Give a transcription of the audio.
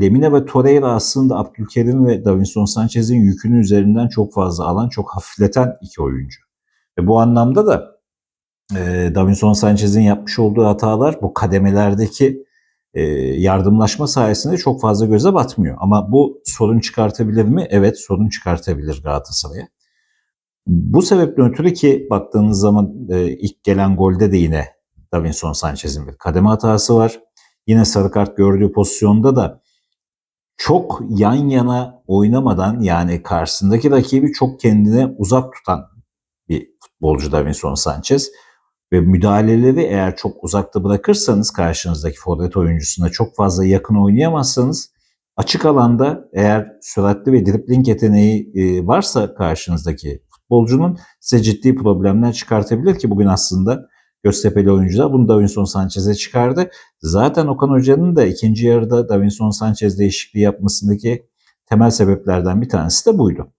Lemina ve Torreira aslında Abdülkerim ve Davinson Sanchez'in yükünü üzerinden çok fazla alan, çok hafifleten iki oyuncu. Ve bu anlamda da e, Davinson Sanchez'in yapmış olduğu hatalar bu kademelerdeki e, yardımlaşma sayesinde çok fazla göze batmıyor. Ama bu sorun çıkartabilir mi? Evet sorun çıkartabilir Galatasaray'a. Bu sebeple ötürü ki baktığınız zaman e, ilk gelen golde de yine Davinson Sanchez'in bir kademe hatası var. Yine sarı kart gördüğü pozisyonda da çok yan yana oynamadan yani karşısındaki rakibi çok kendine uzak tutan bir futbolcu Davinson Sanchez. Ve müdahaleleri eğer çok uzakta bırakırsanız karşınızdaki forvet oyuncusuna çok fazla yakın oynayamazsanız açık alanda eğer süratli ve dribling yeteneği e, varsa karşınızdaki futbolcunun size ciddi problemler çıkartabilir ki bugün aslında Göztepe'li oyuncular bunu Davinson Sanchez'e çıkardı. Zaten Okan Hoca'nın da ikinci yarıda Davinson Sanchez değişikliği yapmasındaki temel sebeplerden bir tanesi de buydu.